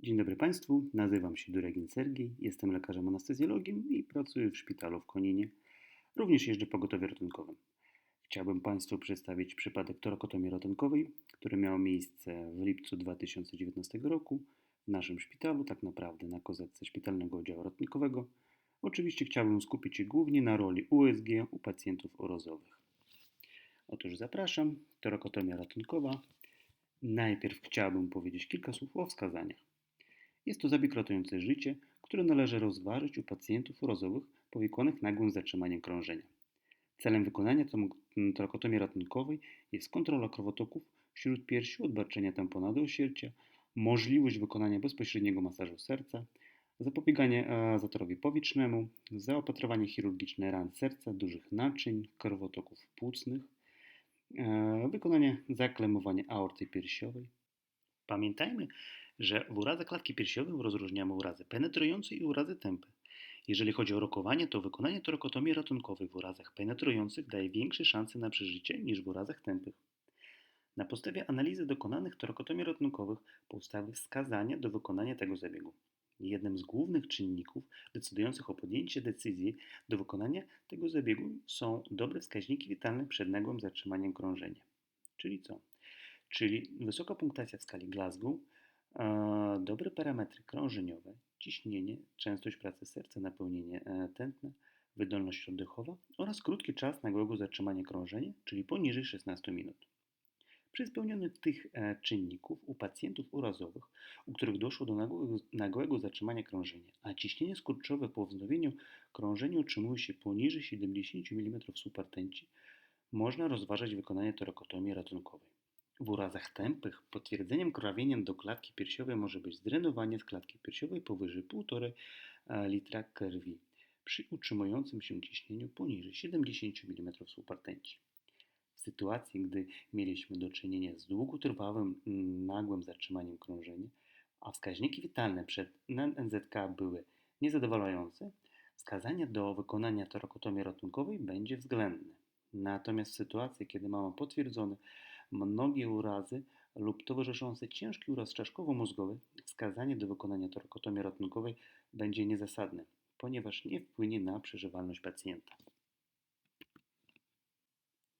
Dzień dobry Państwu, nazywam się Duregin Sergiej, jestem lekarzem anestezjologiem i pracuję w szpitalu w Koninie. Również jeżdżę pogotowie ratunkowym. Chciałbym Państwu przedstawić przypadek torakotomii ratunkowej, który miał miejsce w lipcu 2019 roku w naszym szpitalu, tak naprawdę na kozetce szpitalnego oddziału ratunkowego. Oczywiście chciałbym skupić się głównie na roli USG u pacjentów orozowych. Otóż zapraszam, torakotomia ratunkowa. Najpierw chciałbym powiedzieć kilka słów o wskazaniach. Jest to zabieg ratujący życie, który należy rozważyć u pacjentów urozowych powikłanych nagłym zatrzymaniem krążenia. Celem wykonania torakotomii ratunkowej jest kontrola krwotoków wśród piersi, odbarczenia tamponady osiercia, możliwość wykonania bezpośredniego masażu serca, zapobieganie e, zatorowi powietrznemu, zaopatrowanie chirurgiczne ran serca, dużych naczyń, krwotoków płucnych, e, wykonanie zaklemowania aorty piersiowej. Pamiętajmy, że w uradze klatki piersiowej rozróżniamy urazy penetrujące i urazy tępe. Jeżeli chodzi o rokowanie, to wykonanie torakotomii ratunkowej w urazach penetrujących daje większe szanse na przeżycie niż w urazach tępych. Na podstawie analizy dokonanych torakotomii ratunkowych powstały wskazania do wykonania tego zabiegu. Jednym z głównych czynników decydujących o podjęciu decyzji do wykonania tego zabiegu są dobre wskaźniki witalne przed nagłym zatrzymaniem krążenia. Czyli co? Czyli wysoka punktacja w skali Glasgow, dobre parametry krążeniowe, ciśnienie, częstość pracy serca, napełnienie e, tętna, wydolność oddechowa oraz krótki czas nagłego zatrzymania krążenia, czyli poniżej 16 minut. Przy spełnieniu tych e, czynników u pacjentów urazowych, u których doszło do nagłego, nagłego zatrzymania krążenia, a ciśnienie skurczowe po wznowieniu krążenia utrzymuje się poniżej 70 mm supertenci, można rozważać wykonanie torakotomii ratunkowej. W urazach tępych potwierdzeniem krwawienia do klatki piersiowej może być zdrenowanie z klatki piersiowej powyżej 1,5 e, litra krwi przy utrzymującym się ciśnieniu poniżej 70 mm supertenci. W sytuacji, gdy mieliśmy do czynienia z długotrwałym, nagłym zatrzymaniem krążenia, a wskaźniki witalne przed NZK były niezadowalające, wskazanie do wykonania torakotomii ratunkowej będzie względne. Natomiast w sytuacji, kiedy mamy potwierdzone mnogie urazy lub towarzyszący ciężki uraz czaszkowo-mózgowy, wskazanie do wykonania torakotomii ratunkowej będzie niezasadne, ponieważ nie wpłynie na przeżywalność pacjenta.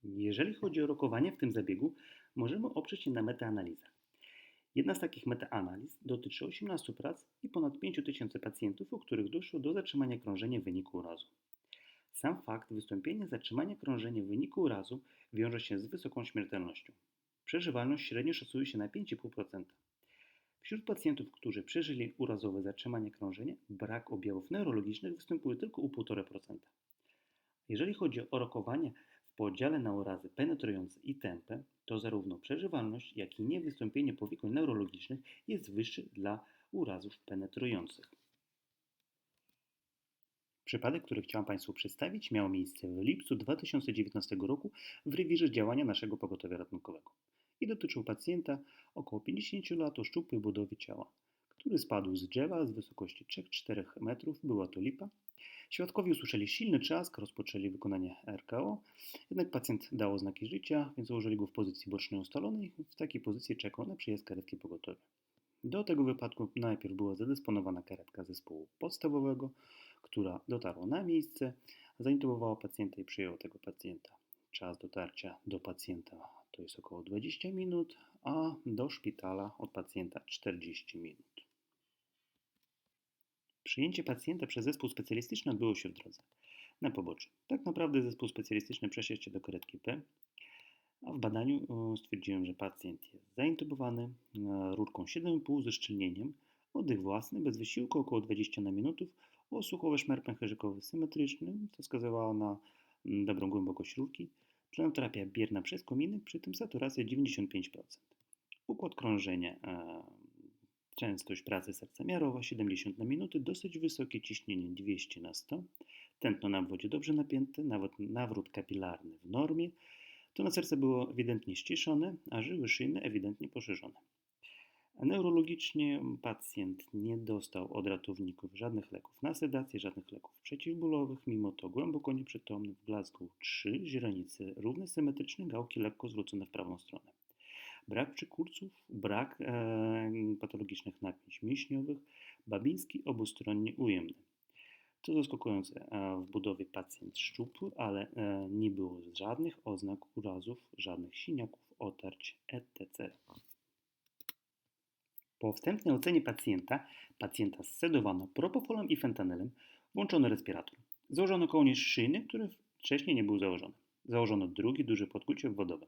Jeżeli chodzi o rokowanie w tym zabiegu, możemy oprzeć się na metaanalizach. Jedna z takich metaanaliz dotyczy 18 prac i ponad 5000 pacjentów, u których doszło do zatrzymania krążenia w wyniku urazu. Sam fakt wystąpienia zatrzymania krążenia w wyniku urazu wiąże się z wysoką śmiertelnością. Przeżywalność średnio szacuje się na 5,5%. Wśród pacjentów, którzy przeżyli urazowe zatrzymanie krążenia, brak objawów neurologicznych występuje tylko u 1,5%. Jeżeli chodzi o rokowanie w podziale na urazy penetrujące i tępe, to zarówno przeżywalność, jak i niewystąpienie powikłań neurologicznych jest wyższy dla urazów penetrujących. Przypadek, który chciałam Państwu przedstawić, miał miejsce w lipcu 2019 roku w rewirze działania naszego pogotowia ratunkowego i dotyczył pacjenta około 50 lat o szczupłej budowie ciała, który spadł z drzewa z wysokości 3-4 metrów, była to lipa. Świadkowie usłyszeli silny trzask, rozpoczęli wykonanie RKO, jednak pacjent dał znaki życia, więc ułożyli go w pozycji bocznej ustalonej. W takiej pozycji czekał na przyjazd karetki pogotowia. Do tego wypadku najpierw była zadysponowana karetka zespołu podstawowego, która dotarła na miejsce, zaintubowała pacjenta i przyjęła tego pacjenta. Czas dotarcia do pacjenta to jest około 20 minut, a do szpitala od pacjenta 40 minut. Przyjęcie pacjenta przez zespół specjalistyczny odbyło się w drodze na poboczu. Tak naprawdę zespół specjalistyczny przesiadł się do karetki P, a w badaniu stwierdziłem, że pacjent jest zaintubowany e, rurką 7,5 ze szczelnieniem, oddech własny, bez wysiłku około 20 na minutów, osłuchowy szmer pęcherzykowy symetryczny, co wskazywało na mm, dobrą głębokość rurki, Tlenoterapia bierna przez kominy, przy tym saturacja 95%. Układ krążenia, e, częstość pracy serca miarowa 70 na minutę, dosyć wysokie ciśnienie 200 na 100, tętno na obwodzie dobrze napięte, nawet nawrót kapilarny w normie, to na serce było ewidentnie ściszone, a żyły szyjne ewidentnie poszerzone. Neurologicznie pacjent nie dostał od ratowników żadnych leków na sedację, żadnych leków przeciwbólowych, mimo to głęboko nieprzytomny w Glasgow 3, źrenice równe, symetryczne, gałki lekko zwrócone w prawą stronę. brak przykurców, brak e, patologicznych napięć mięśniowych, Babiński obustronnie ujemny. Co zaskakujące, e, w budowie pacjent szczupły, ale e, nie było żadnych oznak urazów, żadnych siniaków, otarć, etc. Po wstępnej ocenie pacjenta, pacjenta zsedowano propofolem i fentanylem, włączono respirator. Założono kołnierz szyjny, który wcześniej nie był założony. Założono drugi duży podkucie wodowe.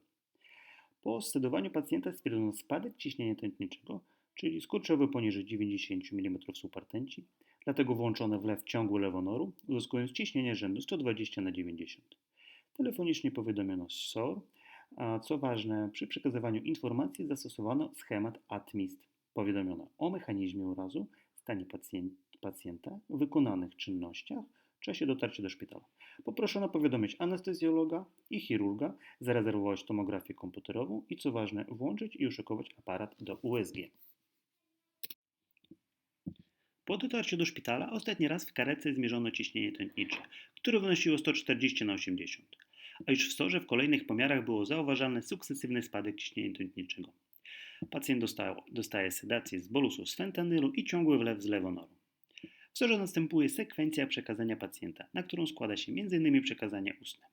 Po sedowaniu pacjenta stwierdzono spadek ciśnienia tętniczego, czyli skurczowy poniżej 90 mm supartenci, dlatego włączono wlew ciągły lewonoru, uzyskując ciśnienie rzędu 120 na 90. Telefonicznie powiadomiono SOR, a co ważne, przy przekazywaniu informacji zastosowano schemat ATMIST. Powiadomiono o mechanizmie urazu, stanie pacjenta, wykonanych czynnościach, czasie dotarcia do szpitala. Poproszono powiadomić anestezjologa i chirurga, zarezerwować tomografię komputerową i co ważne, włączyć i uszykować aparat do USG. Po dotarciu do szpitala ostatni raz w karetce zmierzono ciśnienie tętnicze, które wynosiło 140 na 80, a już w sorze w kolejnych pomiarach było zauważalny sukcesywny spadek ciśnienia tętniczego. Pacjent dostaje, dostaje sedację z bolusu z fentanylu i ciągły wlew z lewonoru. W sorze następuje sekwencja przekazania pacjenta, na którą składa się m.in. przekazanie ustne.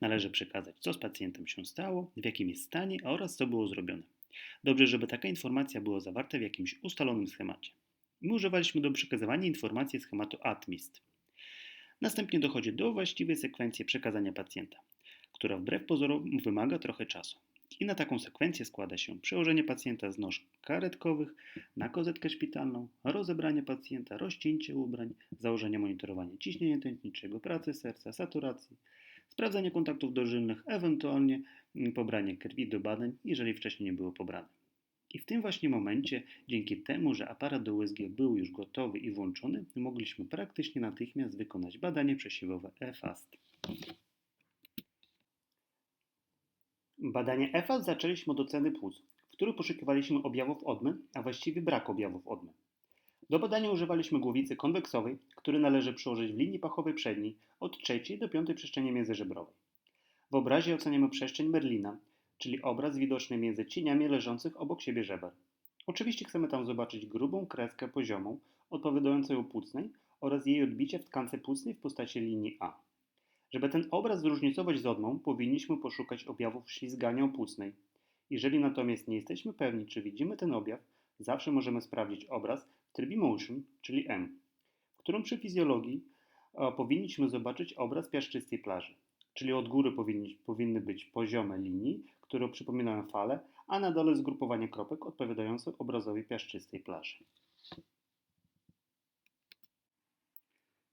Należy przekazać, co z pacjentem się stało, w jakim jest stanie oraz co było zrobione. Dobrze, żeby taka informacja była zawarta w jakimś ustalonym schemacie. My używaliśmy do przekazywania informacji schematu ATMIST. Następnie dochodzi do właściwej sekwencji przekazania pacjenta, która wbrew pozorom wymaga trochę czasu. I na taką sekwencję składa się przełożenie pacjenta z nóż karetkowych na kozetkę szpitalną, rozebranie pacjenta, rozcięcie ubrań, założenie monitorowania ciśnienia tętniczego, pracy serca, saturacji, sprawdzanie kontaktów dożylnych, ewentualnie pobranie krwi do badań, jeżeli wcześniej nie było pobrane. I w tym właśnie momencie, dzięki temu, że aparat do USG był już gotowy i włączony, mogliśmy praktycznie natychmiast wykonać badanie przesiewowe EFAST. Badanie EFAST zaczęliśmy od oceny płuc, w których poszukiwaliśmy objawów odmy, a właściwie brak objawów odmy. Do badania używaliśmy głowicy konweksowej, który należy przyłożyć w linii pachowej przedniej od trzeciej do piątej przestrzeni międzyżebrowej. W obrazie oceniamy przestrzeń Merlina, czyli obraz widoczny między cieniami leżących obok siebie żeber. Oczywiście chcemy tam zobaczyć grubą kreskę poziomą, odpowiadającą płucnej oraz jej odbicie w tkance płucnej w postaci linii A. Żeby ten obraz zróżnicować z odmą, powinniśmy poszukać objawów ślizgania płucnej. Jeżeli natomiast nie jesteśmy pewni, czy widzimy ten objaw, zawsze możemy sprawdzić obraz w trybie motion, czyli M, w którym przy fizjologii powinniśmy zobaczyć obraz piaszczystej plaży, czyli od góry powinni, powinny być poziome linii, które przypominają fale, a na dole zgrupowanie kropek odpowiadające obrazowi piaszczystej plaży.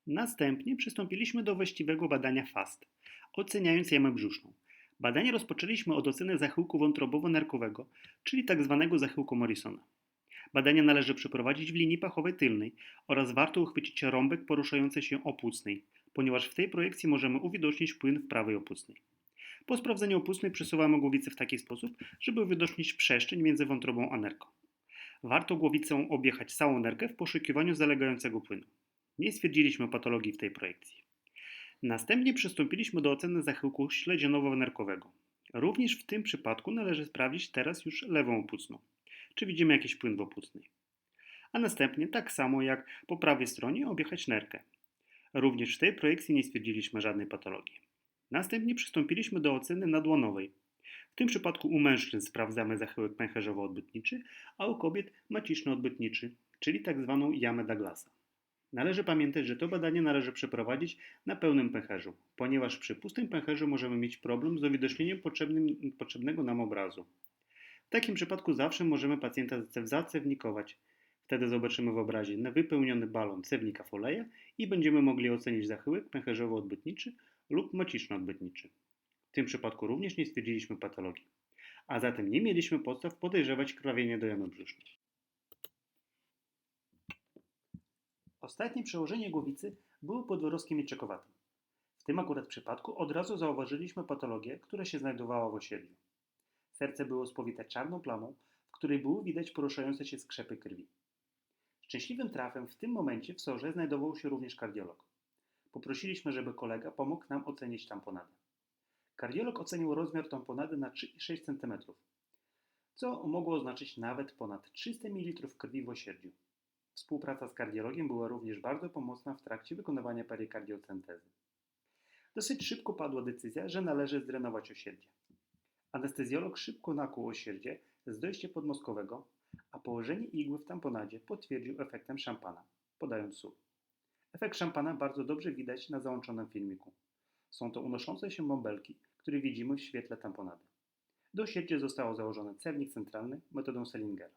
Następnie przystąpiliśmy do właściwego badania FAST, oceniając jamę brzuszną. Badanie rozpoczęliśmy od oceny zachyłku wątrobowo-nerkowego, czyli tzw. Tak zachyłku Morrisona. Badania należy przeprowadzić w linii pachowej tylnej oraz warto uchwycić rąbek poruszający się opłucnej, ponieważ w tej projekcji możemy uwidocznić płyn w prawej opłucnej. Po sprawdzeniu opustnej przesuwamy głowicę w taki sposób, żeby uwidocznić przestrzeń między wątrobą a nerką. Warto głowicą objechać całą nerkę w poszukiwaniu zalegającego płynu. Nie stwierdziliśmy patologii w tej projekcji. Następnie przystąpiliśmy do oceny zachyłku śledzionowo-nerkowego. Również w tym przypadku należy sprawdzić teraz już lewą opłucną, czy widzimy jakiś płyn w opłucnej. A następnie, tak samo jak po prawej stronie, objechać nerkę. Również w tej projekcji nie stwierdziliśmy żadnej patologii. Następnie przystąpiliśmy do oceny nadłonowej. W tym przypadku u mężczyzn sprawdzamy zachyłek pęcherzowo-odbytniczy, a u kobiet maciczno-odbytniczy, czyli tzw. Tak jamę Douglasa. Należy pamiętać, że to badanie należy przeprowadzić na pełnym pęcherzu, ponieważ przy pustym pęcherzu możemy mieć problem z uwidocznieniem potrzebnego nam obrazu. W takim przypadku zawsze możemy pacjenta zacewnikować. Wtedy zobaczymy w obrazie wypełniony balon cewnika foleja i będziemy mogli ocenić zachyłek pęcherzowo-odbytniczy lub maciczno-odbytniczy. W tym przypadku również nie stwierdziliśmy patologii, a zatem nie mieliśmy podstaw podejrzewać krwawienie do jamy brzusznej. Ostatnie przełożenie głowicy było podwórowskim mieczekowatym. W tym akurat przypadku od razu zauważyliśmy patologię, która się znajdowała w osiedlu. Serce było spowite czarną plamą, w której było widać poruszające się skrzepy krwi. Szczęśliwym trafem w tym momencie w sorze znajdował się również kardiolog. Poprosiliśmy, żeby kolega pomógł nam ocenić tamponadę. Kardiolog ocenił rozmiar tamponady na 3,6 cm, co mogło oznaczyć nawet ponad 300 ml krwi w osierdziu. Współpraca z kardiologiem była również bardzo pomocna w trakcie wykonywania perykardiocentezy. Dosyć szybko padła decyzja, że należy zdrenować osierdzie. Anestezjolog szybko nakłuł osierdzie z dojścia podmostkowego, a położenie igły w tamponadzie potwierdził efektem szampana, podając sól. Efekt szampana bardzo dobrze widać na załączonym filmiku. Są to unoszące się bąbelki, które widzimy w świetle tamponady. Do sieci zostało założony cewnik centralny metodą Sellingera.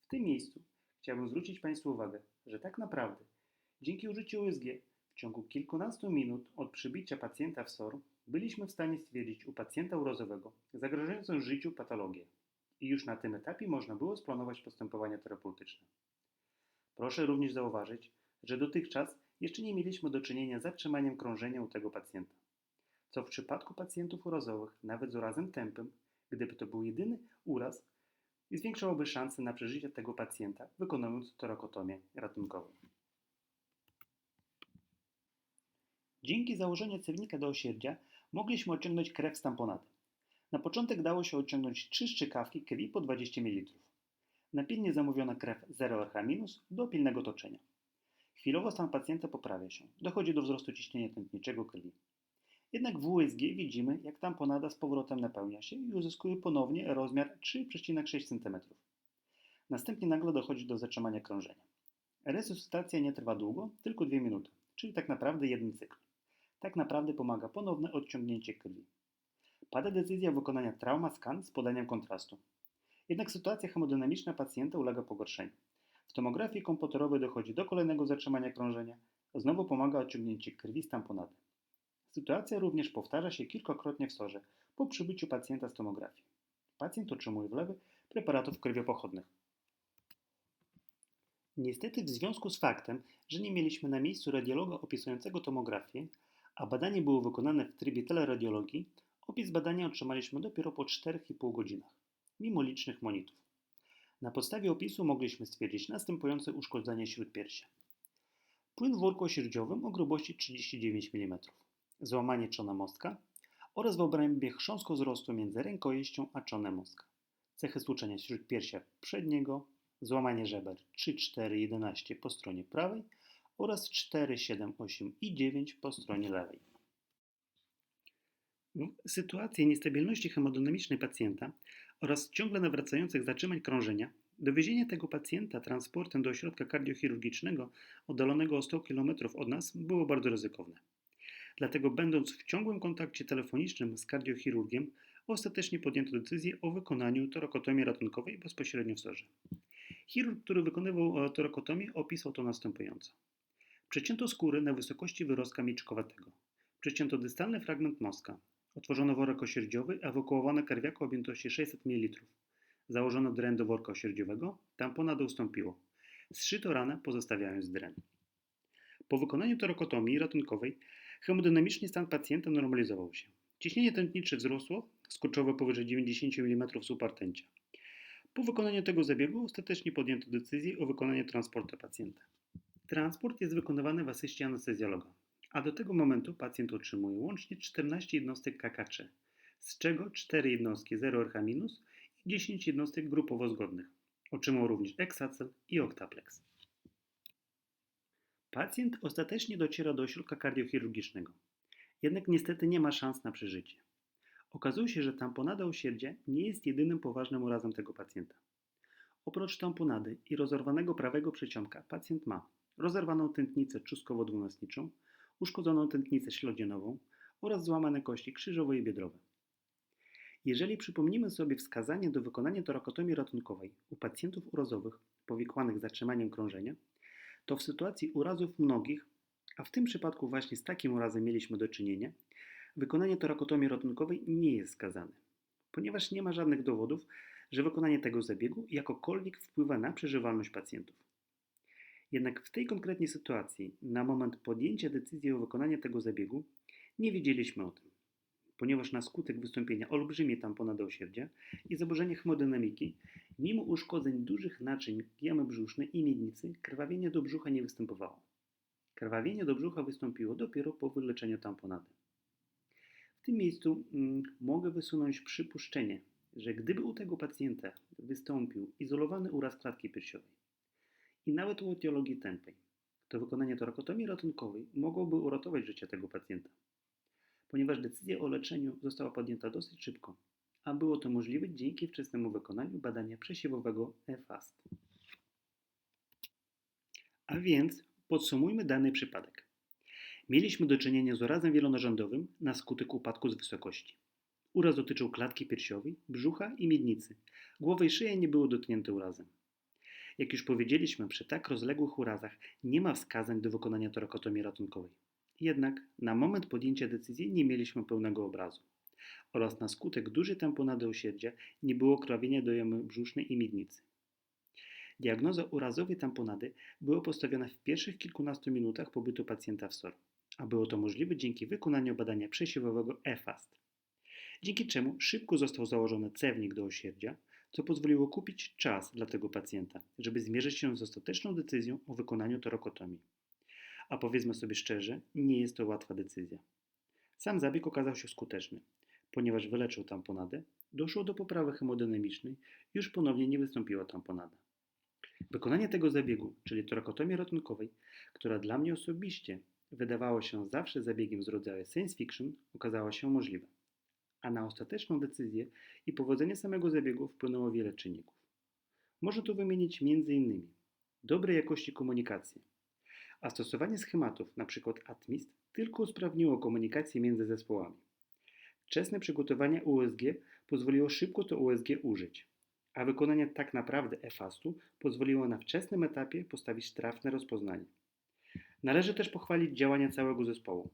W tym miejscu chciałbym zwrócić Państwu uwagę, że tak naprawdę dzięki użyciu USG w ciągu kilkunastu minut od przybicia pacjenta w SOR byliśmy w stanie stwierdzić u pacjenta urozowego zagrażającą życiu patologię i już na tym etapie można było splanować postępowania terapeutyczne. Proszę również zauważyć, że dotychczas jeszcze nie mieliśmy do czynienia z zatrzymaniem krążenia u tego pacjenta. Co w przypadku pacjentów urozowych, nawet z urazem tępym, gdyby to był jedyny uraz, zwiększałoby szanse na przeżycie tego pacjenta, wykonując torakotomię ratunkową. Dzięki założeniu cewnika do osierdzia mogliśmy odciągnąć krew z tamponady. Na początek dało się odciągnąć 3 szczykawki krwi po 20 ml. Na pilnie zamówiona krew 0RH- do pilnego toczenia. Chwilowo stan pacjenta poprawia się. Dochodzi do wzrostu ciśnienia tętniczego krwi. Jednak w USG widzimy, jak tamponada z powrotem napełnia się i uzyskuje ponownie rozmiar 3,6 cm. Następnie nagle dochodzi do zatrzymania krążenia. Resuscytacja nie trwa długo, tylko 2 minuty, czyli tak naprawdę jeden cykl. Tak naprawdę pomaga ponowne odciągnięcie krwi. Pada decyzja wykonania trauma scan z podaniem kontrastu. Jednak sytuacja hemodynamiczna pacjenta ulega pogorszeniu. W tomografii komputerowej dochodzi do kolejnego zatrzymania krążenia, znowu pomaga odciągnięcie krwi z tamponady. Sytuacja również powtarza się kilkakrotnie w sorze po przybyciu pacjenta z tomografii. Pacjent otrzymuje wlewy preparatów krwiopochodnych. Niestety w związku z faktem, że nie mieliśmy na miejscu radiologa opisującego tomografię, a badanie było wykonane w trybie teleradiologii, opis badania otrzymaliśmy dopiero po 4,5 godzinach, mimo licznych monitów. Na podstawie opisu mogliśmy stwierdzić następujące uszkodzenie śródpiersia. Płyn w worku osierdziowym o grubości 39 mm, złamanie czona mostka oraz w obrębie chrząstkozrostu między rękojeścią a czonem mostka. Cechy stłuczenia śródpiersia przedniego, złamanie żeber 3, 4, 11 po stronie prawej oraz 4, 7, 8 i 9 po stronie lewej. W sytuacji niestabilności hemodynamicznej pacjenta oraz ciągle nawracających zatrzymań krążenia, dowiezienie tego pacjenta transportem do ośrodka kardiochirurgicznego oddalonego o 100 km od nas było bardzo ryzykowne. Dlatego, będąc w ciągłym kontakcie telefonicznym z kardiochirurgiem, ostatecznie podjęto decyzję o wykonaniu torakotomii ratunkowej bezpośrednio w sorze. Chirurg, który wykonywał torakotomię, opisał to następująco. Przecięto skóry na wysokości wyrostka mieczkowatego. Przecięto dystalny fragment mózga. Otworzono worek osierdziowy, ewakuowano karwiaka o objętości 600 ml. Założono dren do worka osierdziowego, tamponada ustąpiło. Zszyto ranę, pozostawiając dren. Po wykonaniu torakotomii ratunkowej hemodynamiczny stan pacjenta normalizował się. Ciśnienie tętnicze wzrosło, skurczowo powyżej 90 mm supartęcia. Po wykonaniu tego zabiegu ostatecznie podjęto decyzję o wykonaniu transportu pacjenta. Transport jest wykonywany w asyście anestezjologa, a do tego momentu pacjent otrzymuje łącznie 14 jednostek KKC, z czego 4 jednostki 0RH- i 10 jednostek grupowo zgodnych. Otrzymał również Exacel i Octaplex. Pacjent ostatecznie dociera do ośrodka kardiochirurgicznego, jednak niestety nie ma szans na przeżycie. Okazuje się, że tamponada osierdzia nie jest jedynym poważnym urazem tego pacjenta. Oprócz tamponady i rozerwanego prawego przeciąga pacjent ma rozerwaną tętnicę czustkowo-dwunastniczą, uszkodzoną tętnicę ślodzianową oraz złamane kości krzyżowe i biodrowe. Jeżeli przypomnimy sobie wskazanie do wykonania torakotomii ratunkowej u pacjentów urozowych powikłanych zatrzymaniem krążenia, to w sytuacji urazów mnogich, a w tym przypadku właśnie z takim urazem mieliśmy do czynienia, wykonanie torakotomii ratunkowej nie jest skazane, ponieważ nie ma żadnych dowodów, że wykonanie tego zabiegu jakokolwiek wpływa na przeżywalność pacjentów. Jednak w tej konkretnej sytuacji, na moment podjęcia decyzji o wykonaniu tego zabiegu, nie wiedzieliśmy o tym, ponieważ na skutek wystąpienia olbrzymiej tamponady osierdzia i zaburzenia hemodynamiki, mimo uszkodzeń dużych naczyń jamy brzusznej i miednicy, krwawienie do brzucha nie występowało. Krwawienie do brzucha wystąpiło dopiero po wyleczeniu tamponady. W tym miejscu mm, mogę wysunąć przypuszczenie, że gdyby u tego pacjenta wystąpił izolowany uraz klatki piersiowej i nawet u etiologii tępej, to wykonanie torakotomii ratunkowej mogłoby uratować życie tego pacjenta, ponieważ decyzja o leczeniu została podjęta dosyć szybko, a było to możliwe dzięki wczesnemu wykonaniu badania przesiewowego EFAST. A więc podsumujmy dany przypadek. Mieliśmy do czynienia z urazem wielonarządowym na skutek upadku z wysokości. Uraz dotyczył klatki piersiowej, brzucha i miednicy. Głowa i szyja nie były dotknięte urazem. Jak już powiedzieliśmy, przy tak rozległych urazach nie ma wskazań do wykonania torakotomii ratunkowej. Jednak na moment podjęcia decyzji nie mieliśmy pełnego obrazu. Oraz na skutek dużej tamponady osierdzia nie było krwawienia do jamy brzusznej i miednicy. Diagnoza urazowej tamponady była postawiona w pierwszych kilkunastu minutach pobytu pacjenta w SOR, a było to możliwe dzięki wykonaniu badania przesiewowego EFAST, dzięki czemu szybko został założony cewnik do osierdzia, co pozwoliło kupić czas dla tego pacjenta, żeby zmierzyć się z ostateczną decyzją o wykonaniu torokotomii. A powiedzmy sobie szczerze, nie jest to łatwa decyzja. Sam zabieg okazał się skuteczny, ponieważ wyleczył tamponadę, doszło do poprawy hemodynamicznej, już ponownie nie wystąpiła tamponada. Wykonanie tego zabiegu, czyli torakotomii ratunkowej, która dla mnie osobiście wydawała się zawsze zabiegiem z rodzaju science fiction, okazała się możliwe. A na ostateczną decyzję i powodzenie samego zabiegu wpłynęło wiele czynników. Można tu wymienić m.in. dobrej jakości komunikację, a stosowanie schematów, np. ATMIST, tylko usprawniło komunikację między zespołami. Wczesne przygotowanie USG pozwoliło szybko to USG użyć, a wykonanie tak naprawdę EFAST-u pozwoliło na wczesnym etapie postawić trafne rozpoznanie. Należy też pochwalić działania całego zespołu.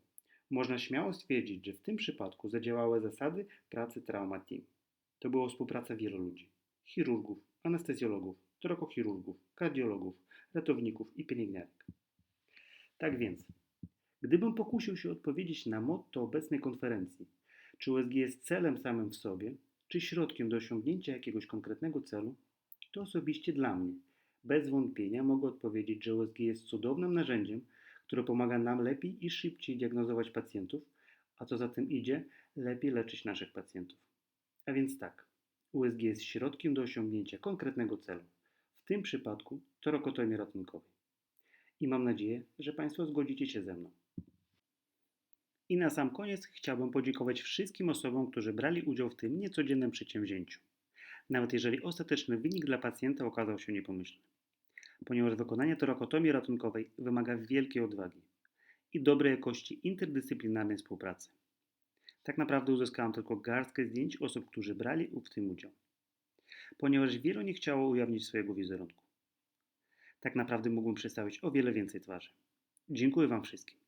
Można śmiało stwierdzić, że w tym przypadku zadziałały zasady pracy Trauma Team. To była współpraca wielu ludzi: chirurgów, anestezjologów, trokochirurgów, kardiologów, ratowników i pielęgniarek. Tak więc, gdybym pokusił się odpowiedzieć na motto obecnej konferencji, czy USG jest celem samym w sobie, czy środkiem do osiągnięcia jakiegoś konkretnego celu, to osobiście dla mnie, bez wątpienia mogę odpowiedzieć, że USG jest cudownym narzędziem, które pomaga nam lepiej i szybciej diagnozować pacjentów, a co za tym idzie, lepiej leczyć naszych pacjentów. A więc tak, USG jest środkiem do osiągnięcia konkretnego celu, w tym przypadku torokotomii ratunkowej. I mam nadzieję, że Państwo zgodzicie się ze mną. I na sam koniec chciałbym podziękować wszystkim osobom, którzy brali udział w tym niecodziennym przedsięwzięciu, nawet jeżeli ostateczny wynik dla pacjenta okazał się niepomyślny, ponieważ wykonanie torakotomii ratunkowej wymaga wielkiej odwagi i dobrej jakości interdyscyplinarnej współpracy. Tak naprawdę uzyskałem tylko garstkę zdjęć osób, którzy brali w tym udział, ponieważ wielu nie chciało ujawnić swojego wizerunku. Tak naprawdę mógłbym przedstawić o wiele więcej twarzy. Dziękuję Wam wszystkim.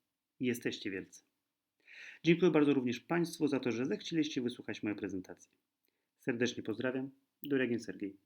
Jesteście wielcy. Dziękuję bardzo również Państwu za to, że zechcieliście wysłuchać mojej prezentacji. Serdecznie pozdrawiam. Duregin Sergiej.